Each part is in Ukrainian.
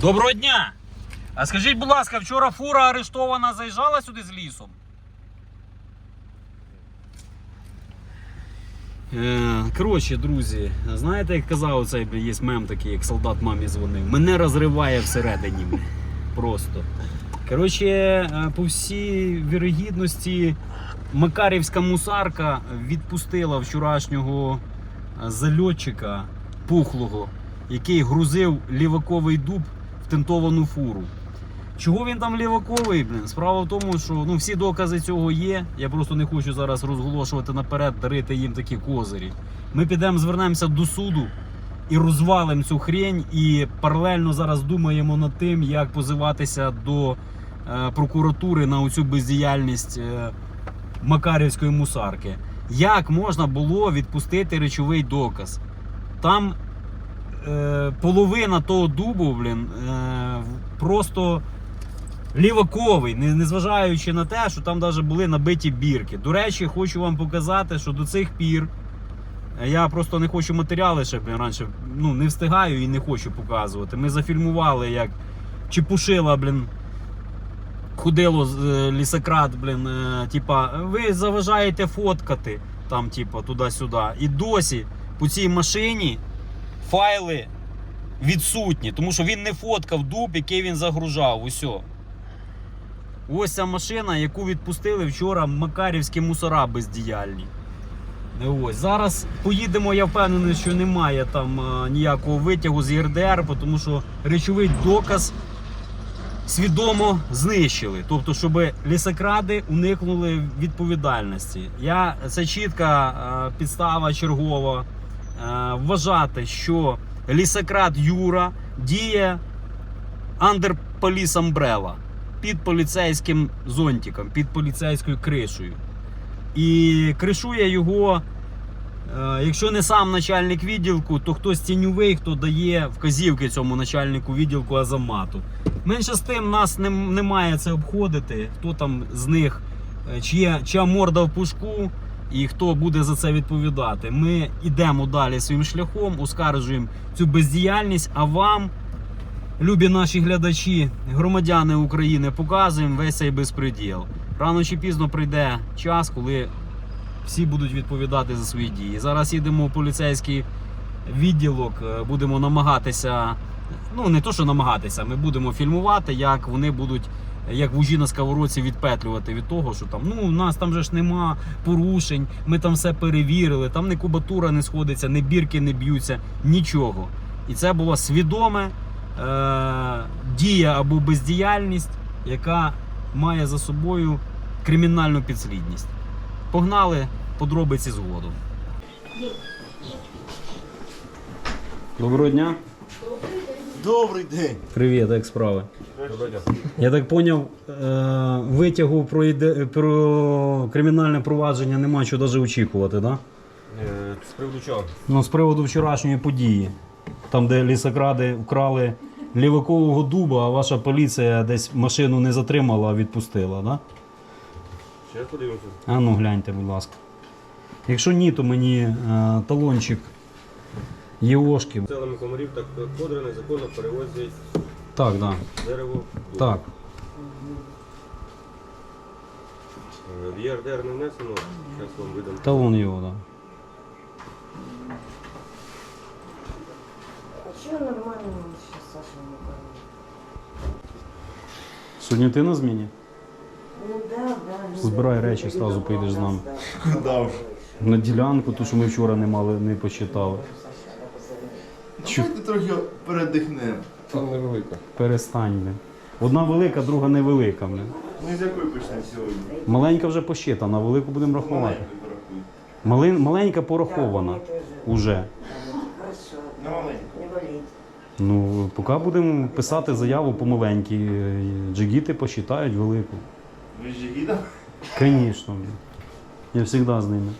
Доброго дня! А скажіть, будь ласка, вчора фура арештована заїжджала сюди з лісом? Е, Коротше, друзі, знаєте, як казав цей є мем такий, як солдат мамі дзвонив. Мене розриває всередині. Просто. Коротше, е, по всій вірогідності, Макарівська мусарка відпустила вчорашнього е, зальотчика пухлого, який грузив ліваковий дуб в тентовану фуру. Чого він там ліваковий? Справа в тому, що ну, всі докази цього є. Я просто не хочу зараз розголошувати наперед, дарити їм такі козирі. Ми підемо, звернемося до суду і розвалимо цю хрень. І паралельно зараз думаємо над тим, як позиватися до е, прокуратури на оцю бездіяльність е, Макарівської мусарки. Як можна було відпустити речовий доказ? Там е, половина того дубу, блін, е, просто ліваковий, не- незважаючи на те, що там навіть були набиті бірки. До речі, хочу вам показати, що до цих пір е, я просто не хочу матеріали ще блін, раніше ну, не встигаю і не хочу показувати. Ми зафільмували, як Чепушила, блін. Ходило лісократ, блін, типа, ви заважаєте фоткати там, типа, туди-сюди. І досі по цій машині файли відсутні, тому що він не фоткав дуб, який він загружав. Усьо. Ось ця машина, яку відпустили вчора макарівські мусора бездіяльні. Ось. Зараз поїдемо, я впевнений, що немає там е, ніякого витягу з ЄРДР, тому що речовий доказ свідомо знищили. Тобто, щоб лісокради уникнули відповідальності. Я це чітка е, підстава чергова вважати, що лісокрад Юра діє under police umbrella, під поліцейським зонтиком, під поліцейською кришею. І кришує його, е, якщо не сам начальник відділку, то хтось тіньовий, хто дає вказівки цьому начальнику відділку Азамату. Менше з тим, нас не, немає це обходити, хто там з них, е, чия, чия морда в пушку і хто буде за це відповідати. Ми йдемо далі своїм шляхом, оскаржуємо цю бездіяльність, а вам. Любі наші глядачі, громадяни України, показуємо весь цей безпреділ. Рано чи пізно прийде час, коли всі будуть відповідати за свої дії. Зараз їдемо в поліцейський відділок, е, будемо намагатися. Ну, не то, що намагатися, ми будемо фільмувати, як вони будуть, як вужі на сковородці, відпетлювати від того, що там, ну, у нас там же ж нема порушень, ми там все перевірили, там не кубатура не сходиться, не бірки не б'ються, нічого. І це була свідоме е, дія або бездіяльність, яка має за собою кримінальну підслідність. Погнали подробиці згодом. Доброго дня. Добрий день. Привіт, як справи? Я так зрозумів, витягу про, іде- про кримінальне провадження нема чого навіть очікувати, так? Да? Е, З приводу чого? Ну, з приводу вчорашньої події, там, де лісокради вкрали лівакового дуба, а ваша поліція десь машину не затримала, а відпустила, да? Ще подивимося. А ну гляньте, будь ласка. Якщо ні, то мені е, талончик ЄОшки. Селами комарів так кодри незаконно перевозять Так, да. дерево. Так. В ЄРДР не внесено, зараз вам видам. Талон його, да. А чего нормально сейчас Саша не? Сьогодні ти на зміні? Ну да, да. Збирай речі, зразу поїдеш з нами. Да уж. На ділянку, ту, що ми вчора не мали, не посчитали. Давайте трохи передихнемо. Там невелико. Перестань, блін. Одна велика, друга невелика, блін. Ми з якої почнемо сьогодні? Маленька вже посчитана, велику будемо рахувати. Порахуй. Малин, маленька порахована уже. На маленьку. Не болит. Ну, поки будемо писати заяву по маленькій. Джигіти посчитають велику. Ви ж гіда? Звісно. блін. Я завжди з ними.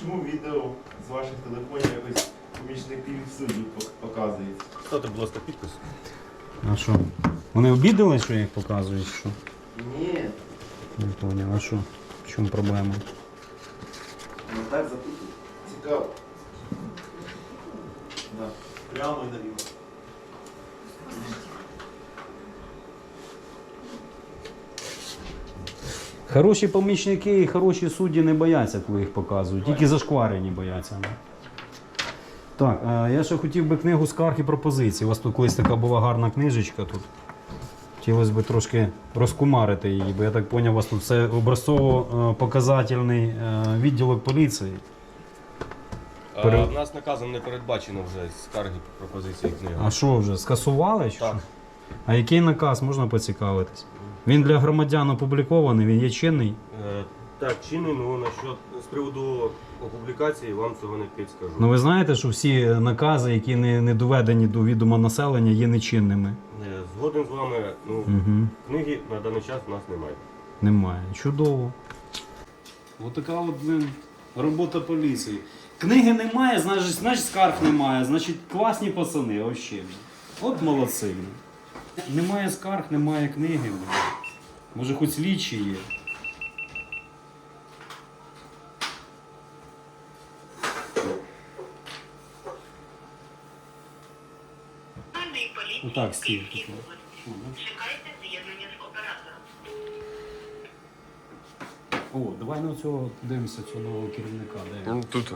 Чому відео з ваших телефонів якось помічників пок- показується? Ставте, будь ласка, підпис. А що? Вони обідали, що я їх показую, чи що? Ні. Не понял, а що? В чому проблема? Ну так запутати. Цікаво. Да. Прямо і наліво. Хороші помічники і хороші судді не бояться, коли їх показують. Тільки зашкварені бояться. Так, я ще хотів би книгу скарг і пропозицій. У вас тут колись така була гарна книжечка тут. Хотілося б трошки розкумарити її, бо я так зрозумів, у вас тут все образцово-показательний відділок поліції. Пере- в нас наказом не передбачено вже скарги пропозиції книги. А що вже, скасували? Так. що? А який наказ можна поцікавитись? Він для громадян опублікований, він є чинний. Е, так, чинний, ну насчет з приводу опублікації вам цього не підскажу. Ну ви знаєте, що всі накази, які не, не доведені до відома населення, є нечинними. Е, Згоден з вами, ну, Угу. книги на даний час у нас немає. Немає. Чудово. Отака от блин, робота поліції. Книги немає, значить, значить скарг немає, значить класні пацани, взагалі. От молодці. блін. Немає скарг, немає книги. Може хоч слідчі є. Отак, стій. Чекайте з'єднання з оператором. О, давай на цього дивимося цього нового керівника. Де він? Тут.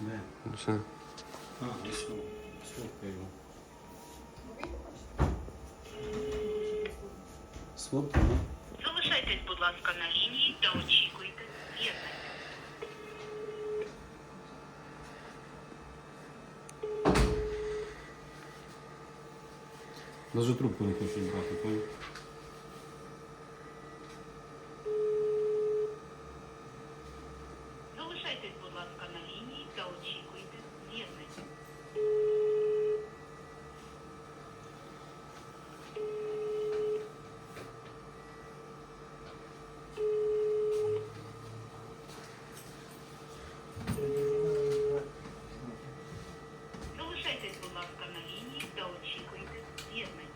Де? Все. А, ось. Сфоткай його. Сфоткай, ну. Залишайтесь, будь ласка, на лінії та очікуйте з'єднання. Навіть трубку не хочуть брати, понял? Залишайтесь, будь ласка, на лінії та очікуйте з'єднання. Залишайтесь, будь ласка, на лінії та очікуйте з'єднання.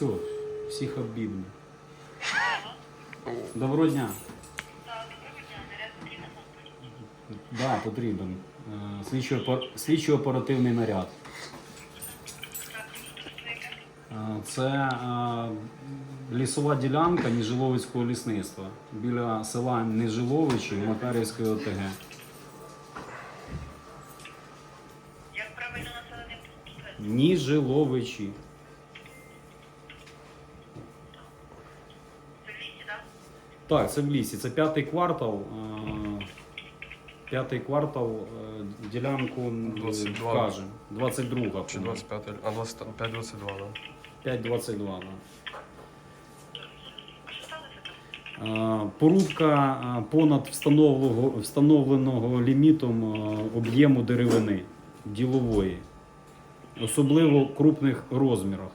Все, всіх обідно. Доброго дня. Так, доброго дня, наряд потрібен Да, потрібен. Е, слідчо- Слідчо-оперативний наряд. Е, Це е, лісова ділянка Ніжиловицького лісництва біля села Нежиловичі Макарівської ОТГ. Як правильно населений пункт? Ніжиловичі. Це в лісі, так? Так, це в лісі. Це п'ятий квартал. е, П'ятий квартал е, ділянку 22. каже. 22 Чи 25, а 25, 22, да. 5,22. Да. Е, Порубка понад встановленого, встановленого лімітом об'єму деревини ділової, особливо в крупних розмірах.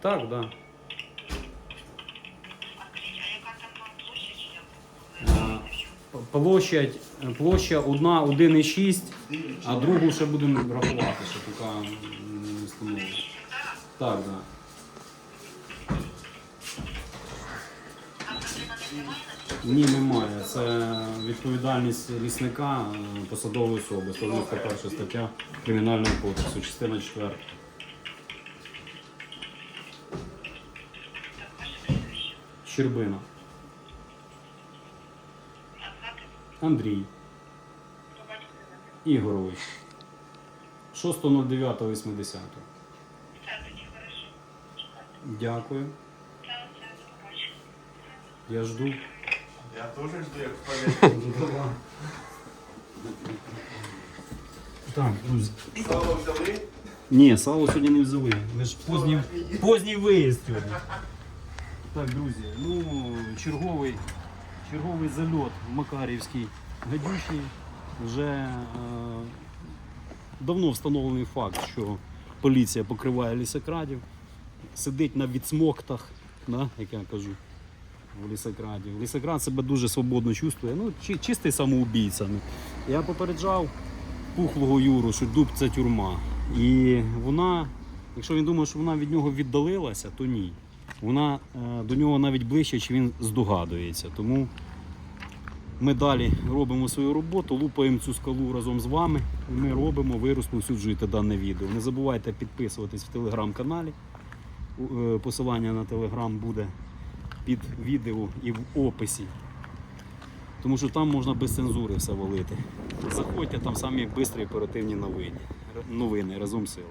Так, так. Да. Площадь, площа одна 1,6, а другу ще будемо рахувати, така м, не встановлена. Так, так. Да. Ні, немає. Це відповідальність лісника, посадової особи, 191 стаття Кримінального кодексу, частина 4. Щербина. Андрій Ігорович. 6.09.80. Все, тоді хорошо. Чекайте. Дякую. Я жду. Я теж жду, як пам'ятаю. Так, друзі. Сало взяли? Ні, сало сьогодні не взяли. Ми ж поздній, поздній виїзд сьогодні. Так, друзі, ну черговий, черговий зальот Макарівський гадючий. Вже е, давно встановлений факт, що поліція покриває лісокрадів, сидить на відсмоктах, да, як я кажу, в лісокрадів. Лісокрад себе дуже свободно чувствує. Ну, чи- чистий самоубійця. Я попереджав пухлого Юру, що дуб це тюрма. І вона, якщо він думає, що вона від нього віддалилася, то ні. Вона е, до нього навіть ближче, чи він здогадується. Тому ми далі робимо свою роботу, лупаємо цю скалу разом з вами. І Ми робимо, ви розповсюджуєте дане відео. Не забувайте підписуватись в телеграм-каналі. Е, Посилання на телеграм буде під відео і в описі. Тому що там можна без цензури все валити. Заходьте, там самі швидкі оперативні новини. Новини разом сили.